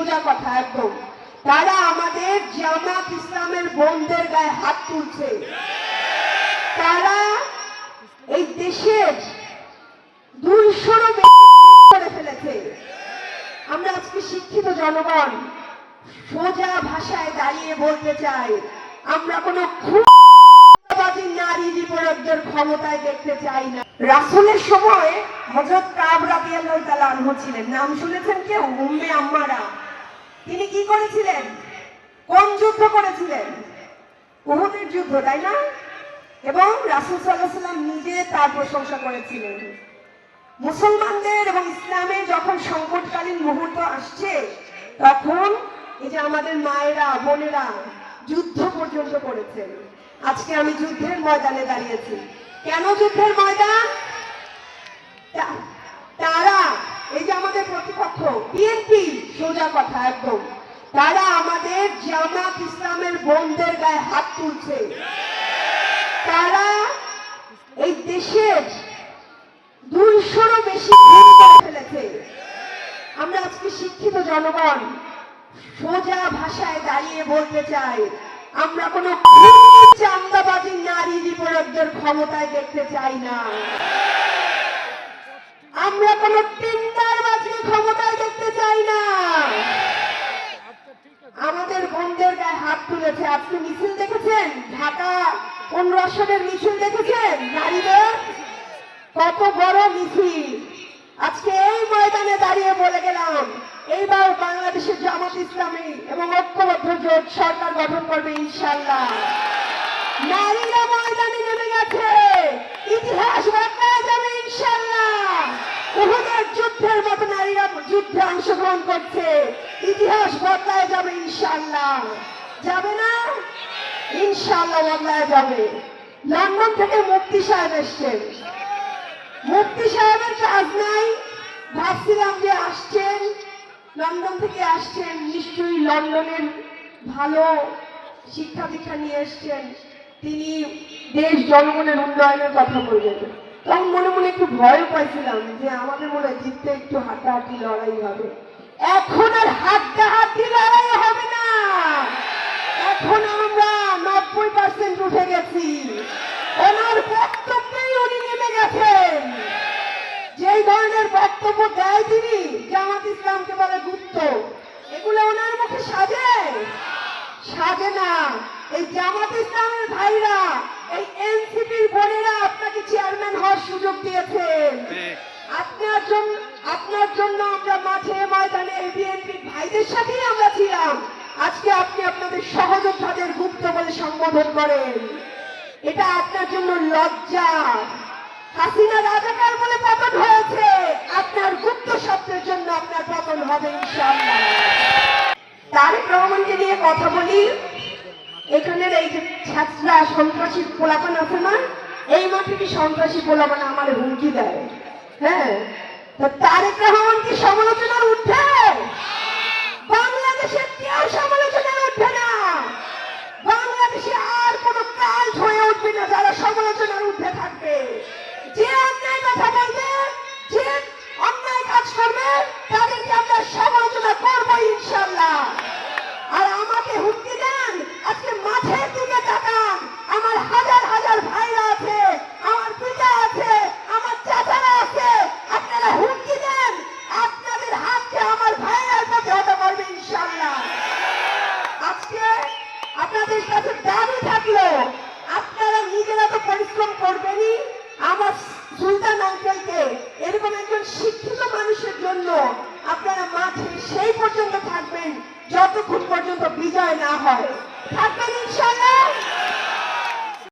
সোজা কথা একদম। তারা আমাদের জামাত ইসলামের বোনদের গায়ে হাত তুলছে। তারা এই দেশের করে ফেলেছে। আমরা আজকে শিক্ষিত জনগণ সোজা ভাষায় দাঁড়িয়ে বলতে চাই, আমরা কোনো নারী ক্ষমতায় দেখতে চাই না। রাসুলের সময় হজরত কাব রাদিয়াল্লাহু তাআলা আনহু ছিলেন। নাম শুনেছেন কেউ? উম্মে আম্মারা। তিনি কি করেছিলেন? কোন যুদ্ধ করেছিলেন? উহুদের যুদ্ধ, তাই না? এবং রাসুল সাল্লাহ সাল্লাম নিজে তার প্রশংসা করেছিলেন। মুসলমানদের এবং ইসলামে যখন সংকটকালীন মুহূর্ত আসছে, তখন এই যে আমাদের মায়েরা, বোনেরা যুদ্ধ পর্যন্ত করেছেন। আজকে আমি যুদ্ধের ময়দানে দাঁড়িয়েছি। কেন যুদ্ধের ময়দান তা- তারা এই যে আমাদের প্রতিপক্ষ বিএনপি সোজা কথা একদম। তারা আমাদের জামাত ইসলামের বোনদের গায়ে হাত তুলছে। তারা এই দেশের দুইশোরও বেশি ফেলেছে। আমরা আজকে শিক্ষিত জনগণ সোজা ভাষায় দাঁড়িয়ে বলতে চাই, আমরা কোনো চান্দাবাজি নারী বিপরকদের ক্ষমতায় দেখতে চাই না। আমরা কোন ক্ষমতায় দেখতে চাই না। আমাদের বোনদের গায়ে হাত তুলেছে। আজকে মিছিল দেখেছেন? ঢাকা পনেরো আসনের মিছিল দেখেছেন? নারীদের? কত বড় মিছিল। আজকে এই ময়দানে দাঁড়িয়ে বলে গেলাম এইবার বাংলাদেশের জামাত ইসলামী এবং ঐক্যবদ্ধ জোট সরকার গঠন করবে ইনশাল্লাহ নারীরা ময়দানে নেমে গেছে। ইতিহাস বদলায় যাবে ইনশাল্লাহ উহুদের যুদ্ধের মতো নারীরা যুদ্ধে করছে। ইতিহাস বদলায় যাবে ইনশাল্লাহ যাবে না? ইনশাল্লাহ বদলায় যাবে। লন্ডন থেকে মুক্তি সাহেব এসছেন। মুফতি সাহেবের কাজ নাই। ভাবছিলাম যে আসছেন। লন্ডন থেকে আসছেন। নিশ্চয়ই লন্ডনের ভালো শিক্ষা দীক্ষা নিয়ে এসছেন। তিনি দেশ জনগণের উন্নয়নের কথা বলবেন। তখন মনে মনে একটু ভয় পাইছিলাম যে আমাদের মনে হয় জিততে একটু হাড্ডাহাড্ডি লড়াই হবে। এখন আর হাড্ডাহাড্ডি লড়াই হবে না। এখন আমরা নব্বই পার্সেন্ট উঠে গেছি। ওনার বক্তব্যেই উনি নেমে গেছেন। যেই ধরনের বক্তব্য দেয় তিনি, জামাত ইসলামকে বলে গুপ্ত, এগুলো ওনার মুখে সাজে। সাজে না। এই জামাত ইসলামের ভাইরা ভাইদের সাথেই আমরা ছিলাম। আজকে আপনি আপনাদের সহযোদ্ধাদের গুপ্ত বলে সম্বোধন করেন। এটা আপনার জন্য লজ্জা। হাসিনা রাজাকার বলে পতন হয়েছে। আপনার গুপ্ত শব্দের জন্য আপনার পতন হবে তারেক রহমানকে নিয়ে কথা বলি। এখানের এই যে ছাত্ররা সন্ত্রাসী পোলাপান আছে না, এই মাঠে কি সন্ত্রাসী পোলাপান আমার হুমকি দেয়? হ্যাঁ? তারেক রহমান কি সমালোচনার উঠে বিজয় না হয়। থাকবেন ইনশাল্লাহ